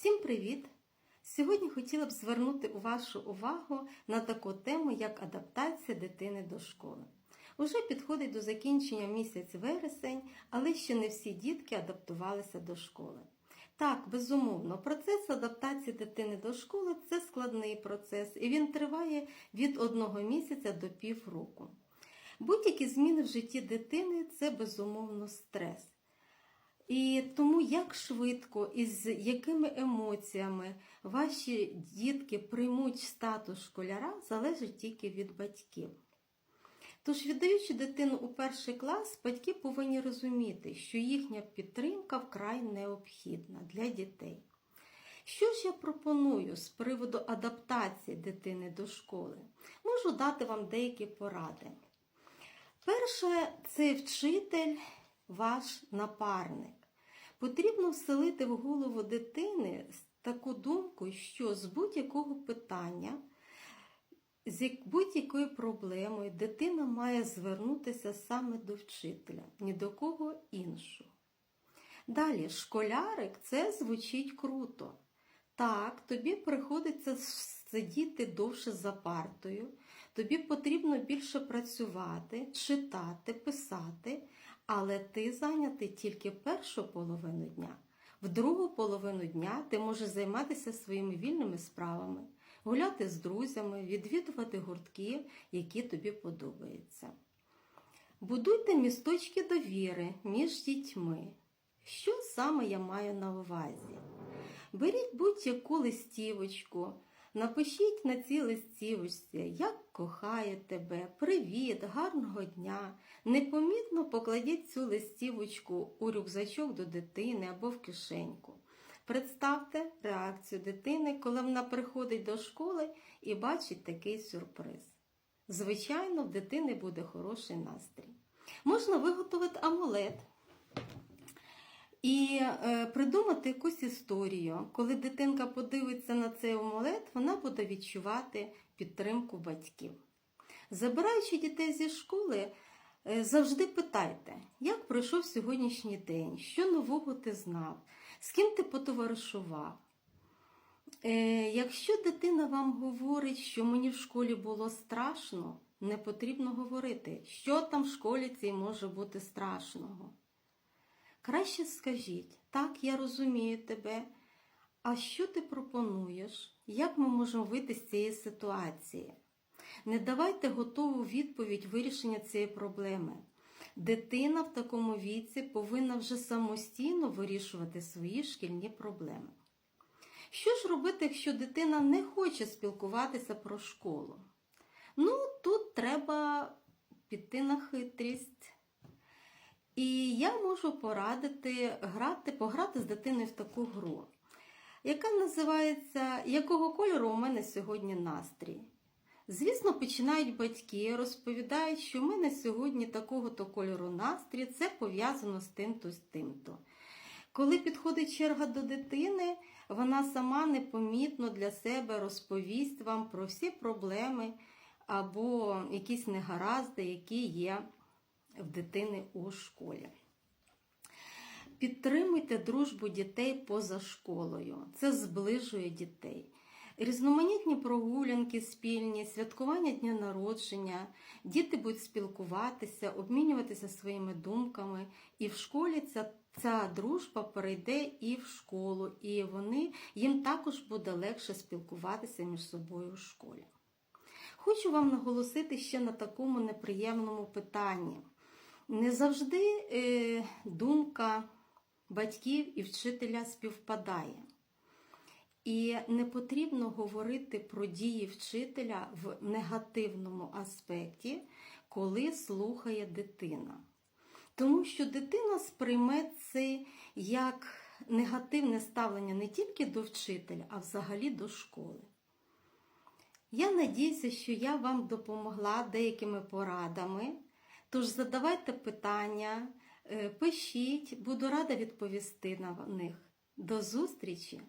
Всім привіт! Сьогодні хотіла б звернути вашу увагу на таку тему, як адаптація дитини до школи. Уже підходить до закінчення місяць вересень, але ще не всі дітки адаптувалися до школи. Так, безумовно, процес адаптації дитини до школи це складний процес, і він триває від одного місяця до півроку. Будь-які зміни в житті дитини це безумовно стрес. І тому як швидко і з якими емоціями ваші дітки приймуть статус школяра, залежить тільки від батьків. Тож, віддаючи дитину у перший клас, батьки повинні розуміти, що їхня підтримка вкрай необхідна для дітей. Що ж я пропоную з приводу адаптації дитини до школи? Можу дати вам деякі поради. Перше, це вчитель, ваш напарник. Потрібно вселити в голову дитини таку думку, що з будь-якого питання, з будь-якою проблемою дитина має звернутися саме до вчителя, ні до кого іншого. Далі, школярик це звучить круто. Так, тобі приходиться сидіти довше за партою, тобі потрібно більше працювати, читати, писати, але ти зайнятий тільки першу половину дня. В другу половину дня ти можеш займатися своїми вільними справами, гуляти з друзями, відвідувати гуртки, які тобі подобаються. Будуйте місточки довіри між дітьми. Що саме я маю на увазі? Беріть будь-яку листівочку, напишіть на цій листівочці, як кохає тебе, привіт, гарного дня. Непомітно покладіть цю листівочку у рюкзачок до дитини або в кишеньку. Представте реакцію дитини, коли вона приходить до школи і бачить такий сюрприз. Звичайно, в дитини буде хороший настрій. Можна виготовити амулет. І е, придумати якусь історію. Коли дитинка подивиться на цей амулет, вона буде відчувати підтримку батьків. Забираючи дітей зі школи, е, завжди питайте, як пройшов сьогоднішній день, що нового ти знав, з ким ти потоваришував. Е, якщо дитина вам говорить, що мені в школі було страшно, не потрібно говорити, що там в школі цій може бути страшного. Краще скажіть, так, я розумію тебе. А що ти пропонуєш? Як ми можемо вийти з цієї ситуації? Не давайте готову відповідь вирішення цієї проблеми. Дитина в такому віці повинна вже самостійно вирішувати свої шкільні проблеми. Що ж робити, якщо дитина не хоче спілкуватися про школу? Ну, тут треба піти на хитрість. І я можу порадити грати, пограти з дитиною в таку гру, яка називається Якого кольору у мене сьогодні настрій? Звісно, починають батьки, розповідають, що в мене сьогодні такого-то кольору настрій, це пов'язано з тим-то, з тим-то. Коли підходить черга до дитини, вона сама непомітно для себе розповість вам про всі проблеми або якісь негаразди, які є в дитини у школі. Підтримуйте дружбу дітей поза школою. Це зближує дітей. Різноманітні прогулянки спільні, святкування дня народження, діти будуть спілкуватися, обмінюватися своїми думками. І в школі ця, ця дружба перейде і в школу, і вони, їм також буде легше спілкуватися між собою в школі. Хочу вам наголосити ще на такому неприємному питанні. Не завжди е, думка батьків і вчителя співпадає. І не потрібно говорити про дії вчителя в негативному аспекті, коли слухає дитина. Тому що дитина сприйме це як негативне ставлення не тільки до вчителя, а взагалі до школи. Я надіюся, що я вам допомогла деякими порадами. Тож задавайте питання, пишіть, буду рада відповісти на них. До зустрічі!